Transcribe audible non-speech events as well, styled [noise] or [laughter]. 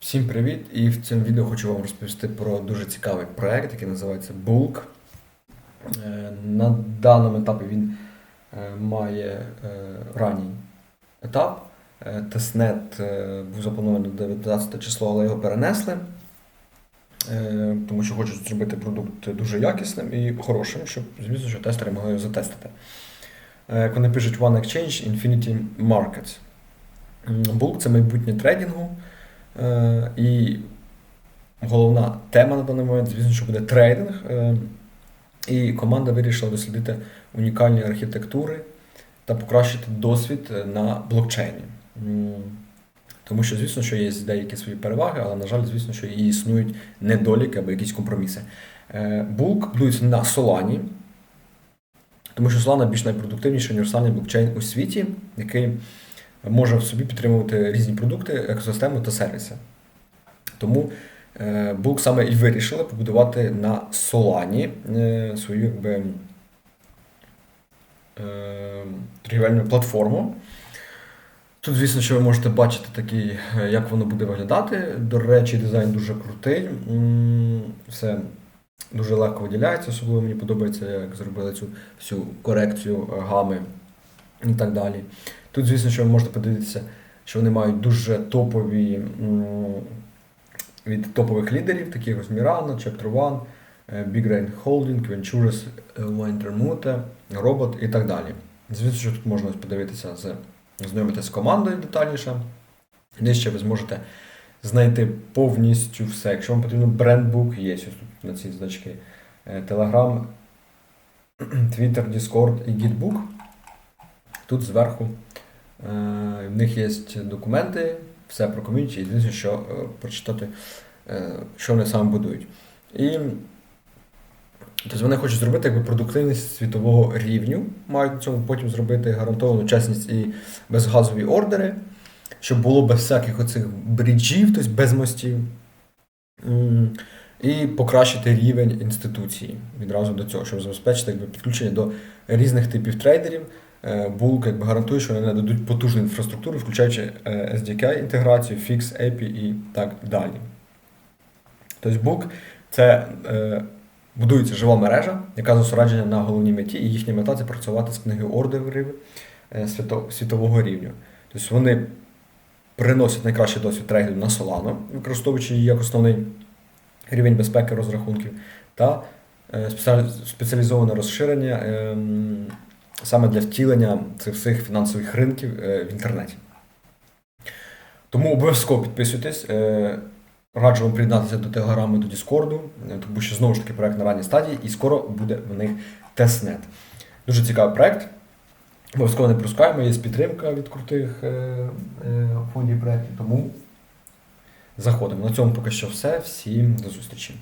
Всім привіт! І в цьому відео хочу вам розповісти про дуже цікавий проект, який називається Bulk. Е, На даному етапі він е, має е, ранній етап. Тестнет був запланований на 19 число, але його перенесли, тому що хочуть зробити продукт дуже якісним і хорошим, щоб, звісно, що тестери могли його затестити. Як вони пишуть One Exchange Infinity Markets. Bulk це майбутнє трейдингу. Е, І головна тема на даний момент, звісно, що буде трейдинг. Е, І команда вирішила дослідити унікальні архітектури та покращити досвід е, на блокчейні. Тому що, звісно, що є деякі свої переваги, але, на жаль, звісно, що і існують недоліки або якісь компроміси. Bulk будується на Solana, тому що Solana більш найпродуктивніший універсальний блокчейн у світі, який може в собі підтримувати різні продукти, екосистему та сервіси. Тому е, саме і вирішили побудувати на Solana е, свою якби, е, торгівельну платформу. Тут, звісно, що ви можете бачити такий, як воно буде виглядати. До речі, дизайн дуже крутий. Все дуже легко виділяється, особливо мені подобається, як зробили цю всю корекцію гами і так далі. Тут, звісно, ви можете подивитися, що вони мають дуже топові від топових лідерів, таких ось Mirana, Chapter One, е, Big Rain Holding, Ventures, е, Wintermute, Robot і так далі. Звісно, що тут можна подивитися, знайомитися з командою детальніше. Нижче ви зможете знайти повністю все. Якщо вам потрібно брендбук, є ось тут на ці значки. Е, Telegram, [clears throat] Twitter, Discord і Gitbook. Тут зверху е, в них є документи, все про ком'юніті, звісно, що е, прочитати, е, що вони саме будують. І тобто вони хочуть зробити якби, продуктивність світового рівню, мають на цьому потім зробити гарантовану чесність і безгазові ордери, щоб було без всяких оцих бріджів, тобто без мостів. І покращити рівень інституції відразу до цього, щоб забезпечити якби, підключення до різних типів трейдерів. Е, Bulk якби гарантує, що вони нададуть потужну інфраструктуру, включаючи е, SDK інтеграцію, Fix, API і так далі. Тобто Bulk це е, будується жива мережа, яка зосереджена на головній меті, і їхня мета це працювати з книгою ордерів світового рівня. Тобто вони приносять найкращий досвід трейдерів на Solana, використовуючи її як основний рівень безпеки розрахунків, та спеціалізоване розширення ем, саме для втілення цих всіх фінансових ринків е, в інтернеті. Тому обов'язково підписуйтесь. е, Раджу вам приєднатися до Телеграму, до Діскорду, е, тому що знову ж таки проект на ранній стадії, і скоро буде в них тестнет. Дуже цікавий проект. Обов'язково не пропускаємо, є підтримка від крутих фондів проєктів, тому заходимо. На цьому поки що все. Всім до зустрічі.